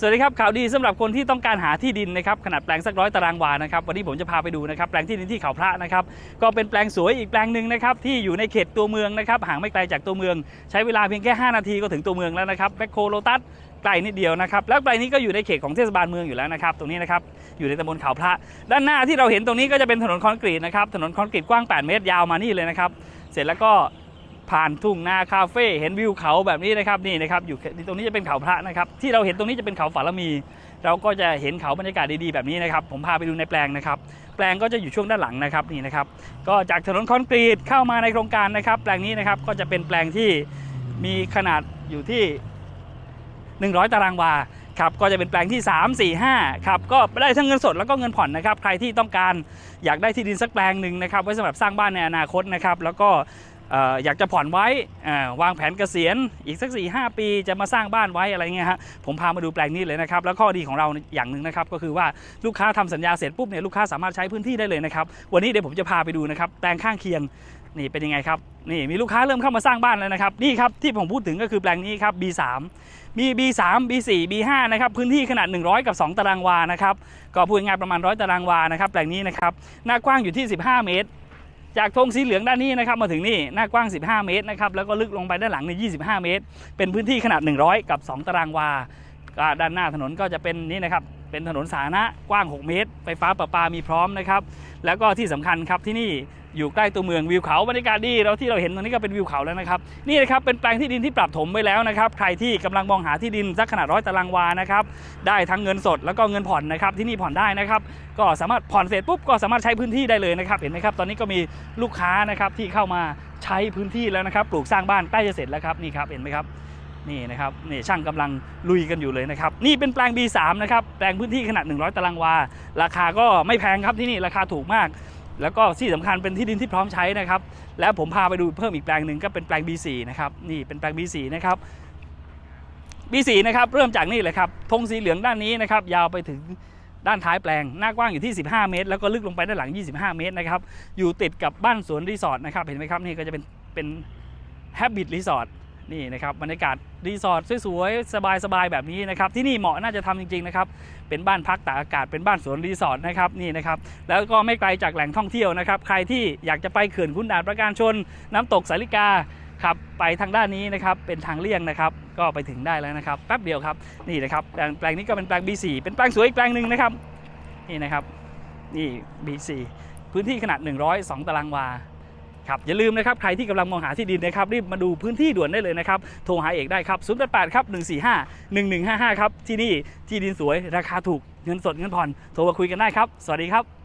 สวัสดีครับข่าวดีสำหรับคนที่ต้องการหาที่ดินนะครับขนาดแปลงสักร้อยตารางวานะครับวันนี้ผมจะพาไปดูนะครับแปลงที่ดินที่เขาพระนะครับก็เป็นแปลงสวยอีกแปลงหนึ่งนะครับที่อยู่ในเขตตัวเมืองนะครับห่างไม่ไกลจากตัวเมือง ใช้เวลาเพียงแค่ 5 นาทีก็ถึงตัวเมืองแล้วนะครับแบคโคโลตัสใกล้นิดเดียวนะครับแล้วแปลงนี้ก็อยู่ในเขตของเทศบาลเมืองอยู่แล้วนะครับตรงนี้นะครับอยู่ในตำบลเขาพระ ด้านหน้าที่เราเห็นตรงนี้ก็จะเป็นถนนคอนกรีตนะครับถนนคอนกรีตกว้าง 8 เมตรยาวมานี่เลยนะครับเสร็จแล้วก็ ผ่านทุ่งนาคาเฟ่เห็นวิวเขาแบบนี้นะครับนี่นะครับอยู่ตรงนี้จะเป็นเขาพระนะครับที่เราเห็นตรงนี้จะเป็นเขาฝาละมี เราก็จะเห็นเขาบรรยากาศดีๆแบบนี้นะครับผมพาไปดูในแปลงนะครับ แปลงก็จะอยู่ช่วงด้านหลังนะครับนี่นะครับก็จากถนนคอนกรีตเข้ามาในโครงการนะครับ แปลงนี้นะครับก็จะเป็นแปลงที่มีขนาดอยู่ที่ 100 ตารางวาครับก็จะเป็นแปลงที่ 3 4 5ครับก็ได้ทั้งเงินสดแล้วก็เงินผ่อนนะครับ ใครที่ต้องการอยากได้ที่ดินสักแปลงหนึ่งนะครับ ไว้สำหรับสร้างบ้านในอนาคตนะครับ แล้วก็ อยากจะผ่อนไว้วางแผนเกษียณอีกสัก 4 5 ปี จะมาสร้างบ้านไว้อะไรเงี้ยฮะผมพามาดูแปลงนี้เลยนะครับ แล้วข้อดีของเราอย่างหนึ่งนะครับ ก็คือว่าลูกค้าทำสัญญาเสร็จปุ๊บเนี่ยลูกค้าสามารถใช้พื้นที่ได้เลยนะครับ วันนี้เดี๋ยวผมจะพาไปดูนะครับแปลงข้างเคียงนี่เป็นยังไงครับนี่มีลูกค้าเริ่มเข้ามาสร้างบ้านแล้วนะครับนี่ครับที่ผมพูดถึงก็คือแปลงนี้ครับ B3 มี B3 B4 B5 นะครับพื้นที่ขนาด 100 กับ 2 ตารางวานะครับก็พูดง่ายประมาณ 100 ตารางวานะครับแปลงนี้นะครับหน้ากว้างอยู่ที่ 15 เมตร จากธงสีเหลืองด้านนี้นะครับมาถึงนี่หน้ากว้าง 15 เมตรนะครับแล้วก็ลึกลงไปด้านหลังใน 25 เมตร เป็นพื้นที่ขนาด 100 กับ 2 ตารางวา ก็ด้านหน้าถนนก็จะเป็นนี่นะครับ เป็นถนนสาธารณะกว้าง 6 เมตร ไฟฟ้าประปามีพร้อมนะครับ แล้วก็ที่สำคัญครับที่นี่อยู่ใกล้ตัวเมืองวิวเขาบรรยากาศดีเราที่เราเห็นตรงนี้ก็เป็นวิวเขาแล้วนะครับนี่นะครับเป็นแปลงที่ดินที่ปรับถมไว้แล้วนะครับใครที่กำลังมองหาที่ดินสักขนาดร้อยตารางวานะครับได้ทั้งเงินสดแล้วก็เงินผ่อนนะครับที่นี่ผ่อนได้นะครับก็สามารถผ่อนเสร็จปุ๊บก็สามารถใช้พื้นที่ได้เลยนะครับเห็นไหมครับตอนนี้ก็มีลูกค้านะครับที่เข้ามาใช้พื้นที่แล้วนะครับปลูกสร้างบ้านใกล้จะเสร็จแล้วครับนี่ครับเห็นไหมครับ นี่นะครับนี่ช่างกำลังลุยกันอยู่เลยนะครับ นี่เป็นแปลง B3 นะครับ แปลงพื้นที่ขนาด 100 ตารางวา ราคาก็ไม่แพงครับที่นี่ราคาถูกมาก แล้วก็ที่สำคัญเป็นที่ดินที่พร้อมใช้นะครับ แล้วผมพาไปดูเพิ่มอีกแปลงหนึ่งก็เป็นแปลง B4 นะครับนี่เป็นแปลง B4 นะครับ B4 นะครับเริ่มจากนี่เลยครับธงสีเหลืองด้านนี้นะครับยาวไปถึงด้านท้ายแปลง หน้ากว้างอยู่ที่ 15 เมตร แล้วก็ลึกลงไปด้านหลัง 25 เมตรนะครับอยู่ติดกับบ้านสวนรีสอร์ทนะครับเห็นไหมครับนี่ก็จะเป็นเป็นแฮบบิตรีสอร์ท นี่นะครับบรรยากาศรีสอร์ทสวยๆสบายๆแบบนี้นะครับที่นี่เหมาะน่าจะทำจริงๆนะครับเป็นบ้านพักตากอากาศเป็นบ้านสวนรีสอร์ทนะครับนี่นะครับแล้วก็ไม่ไกลจากแหล่งท่องเที่ยวนะครับใครที่อยากจะไปเขื่อนขุนด่านประการชน น้ำตกสาลิกาขับไปทางด้านนี้นะครับเป็นทางเลี่ยงนะครับก็ไปถึงได้แล้วนะครับแป๊บเดียวครับนี่นะครับแปลงแปลงนี้ก็เป็นแปลง B4 เป็นแปลงสวยอีกแปลงหนึ่งนะครับนี่นะครับนี่ B4 พื้นที่ขนาด 102 ตารางวา ครับอย่าลืมนะครับใครที่กำลังมองหาที่ดินนะครับรีบมาดูพื้นที่ด่วนได้เลยนะครับโทรหาเอกได้ครับ088ครับ145 1155 ครับที่นี่ที่ดินสวยราคาถูกเงินสดเงินผ่อนโทรมาคุยกันได้ครับ สวัสดีครับ